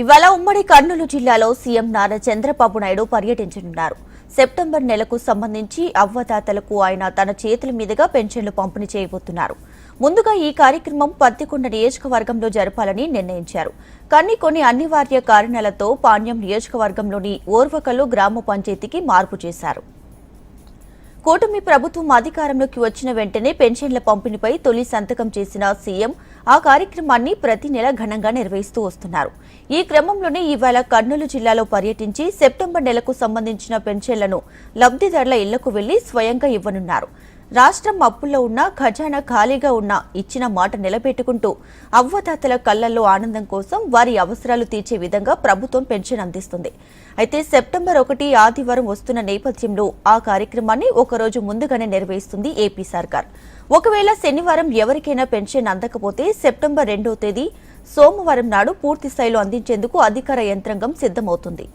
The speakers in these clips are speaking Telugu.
ఇవాళ ఉమ్మడి కర్నూలు జిల్లాలో సీఎం నారా చంద్రబాబు నాయుడు పర్యటించనున్నారు. సెప్టెంబర్ నెలకు సంబంధించి అవ్వదాతలకు ఆయన తన చేతుల మీదుగా పెన్షన్లు పంపిణీ చేయబోతున్నారు. ముందుగా ఈ కార్యక్రమం పత్తికొండ నియోజకవర్గంలో జరపాలని నిర్ణయించారు. కానీ కొన్ని అనివార్య కారణాలతో పాణ్యం నియోజకవర్గంలోని ఓర్వకల్లు గ్రామ పంచాయతీకి మార్పు చేశారు. కూటమి ప్రభుత్వం అధికారంలోకి వచ్చిన వెంటనే పెన్షన్ల పంపిణీపై తొలి సంతకం చేసిన సీఎం ఆ కార్యక్రమాన్ని ప్రతి నెల ఘనంగా నిర్వహిస్తూ వస్తున్నారు. ఈ క్రమంలోనే ఇవాళ కర్నూలు జిల్లాలో పర్యటించి సెప్టెంబర్ నెలకు సంబంధించిన పెన్షన్లను లబ్ధిదారుల ఇళ్ళకు వెళ్ళి స్వయంగా ఇవ్వనున్నారు. రాష్ట్రం అప్పుల్లో ఉన్న ఖజానా ఖాళీగా ఉన్న ఇచ్చిన మాట నిలబెట్టుకుంటూ అవ్వదాతల కళ్ళల్లో ఆనందం కోసం వారి అవసరాలు తీర్చే విధంగా ప్రభుత్వం పెన్షన్ అందిస్తుంది. అయితే సెప్టెంబర్ ఒకటి ఆదివారం వస్తున్న నేపథ్యంలో ఆ కార్యక్రమాన్ని ఒకరోజు ముందుగానే నిర్వహిస్తుంది ఏపీ సర్కార్. ఒకవేళ శనివారం ఎవరికైనా పెన్షన్ అందకపోతే సెప్టెంబర్ రెండో తేదీ సోమవారం నాడు పూర్తి స్థాయిలో అందించేందుకు అధికార యంత్రాంగం సిద్ధమవుతుంది.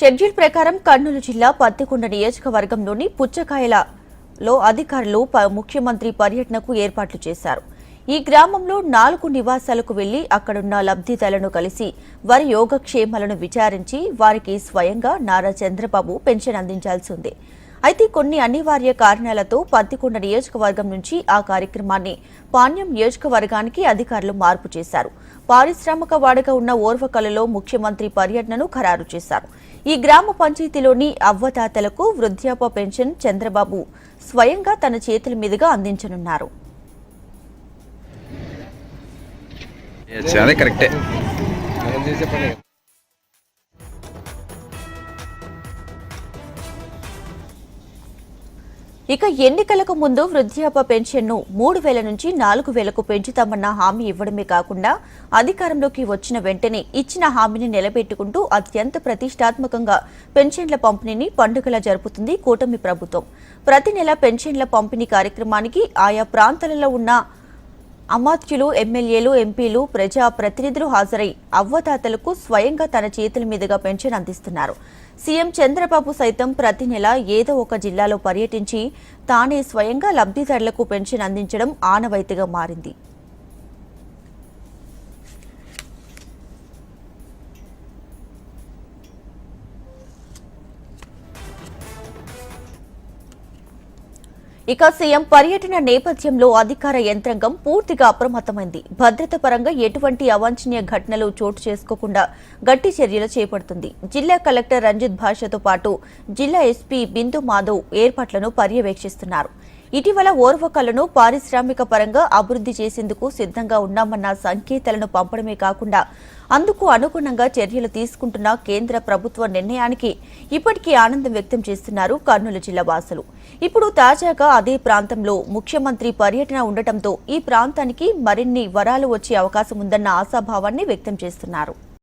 షెడ్యూల్ ప్రకారం కర్నూలు జిల్లా పత్తికొండ నియోజకవర్గంలోని పుచ్చకాయలలో అధికారులు ప- ముఖ్యమంత్రి పర్యటనకు ఏర్పాట్లు చేశారు. ఈ గ్రామంలో నాలుగు నివాసాలకు వెళ్ళి అక్కడున్న లబ్ధిదారులను కలిసి వారి యోగక్షేమాలను విచారించి వారికి స్వయంగా నారా చంద్రబాబు పెన్షన్ అందించాల్సి ఉంది. అయితే కొన్ని అనివార్య కారణాలతో పత్తికొండ నియోజకవర్గం నుంచి ఆ కార్యక్రమాన్ని పాణ్యం నియోజకవర్గానికి అధికారులు మార్పు చేశారు. పారిశ్రామిక వాడక ఉన్న ఓర్వకలలో ముఖ్యమంత్రి పర్యటనను ఖరారు చేశారు. ఈ గ్రామ పంచాయతీలోని అవ్వతాతలకు వృద్ధాప్య పెన్షన్ చంద్రబాబు స్వయంగా తన చేతుల మీదుగా అందించనున్నారు. Yes, అదే కరెక్టే ఇక ఎన్నికలకు ముందు వృద్ధాప్య పెన్షన్ను మూడు వేల నుంచి నాలుగు వేలకు పెంచుతామన్న హామీ ఇవ్వడమే కాకుండా అధికారంలోకి వచ్చిన వెంటనే ఇచ్చిన హామీని నిలబెట్టుకుంటూ అత్యంత ప్రతిష్టాత్మకంగా పెన్షన్ల పంపిణీని పండుగలా జరుపుతుంది కూటమి ప్రభుత్వం. ప్రతి నెల పెన్షన్ల పంపిణీ కార్యక్రమానికి ఆయా ప్రాంతాలలో ఉన్న అమాత్యులు ఎమ్మెల్యేలు ఎంపీలు ప్రజా ప్రతినిధులు హాజరై అవ్వతాతలకు స్వయంగా తన చేతుల మీదుగా పెన్షన్ అందిస్తున్నారు. సీఎం చంద్రబాబు సైతం ప్రతి నెల ఏదో ఒక జిల్లాలో పర్యటించి తానే స్వయంగా లబ్ధిదారులకు పెన్షన్ అందించడం ఆనవాయితీగా మారింది. ఇక సీఎం పర్యటన నేపథ్యంలో అధికార యంత్రాంగం పూర్తిగా అప్రమత్తమైంది. భద్రత పరంగా ఎటువంటి అవాంఛనీయ ఘటనలు చోటు చేసుకోకుండా గట్టి చర్యలు చేపడుతుంది. జిల్లా కలెక్టర్ రంజిత్ భాషతో పాటు జిల్లా ఎస్పీ బిందు మాధవ్ ఏర్పాట్లను పర్యవేక్షిస్తున్నారు. ఇటీవల ఓర్వకలను పారిశ్రామిక పరంగా అభివృద్ధి చేసేందుకు సిద్ధంగా ఉన్నామన్న సంకేతాలను పంపడమే కాకుండా అందుకు అనుగుణంగా చర్యలు తీసుకుంటున్న కేంద్ర ప్రభుత్వ నిర్ణయానికి ఇప్పటికీ ఆనందం వ్యక్తం చేస్తున్నారు కర్నూలు జిల్లా వాసులు. ఇప్పుడు తాజాగా అదే ప్రాంతంలో ముఖ్యమంత్రి పర్యటన ఉండటంతో ఈ ప్రాంతానికి మరిన్ని వరాలు వచ్చే అవకాశం ఉందన్న ఆశాభావాన్ని వ్యక్తం చేస్తున్నారు.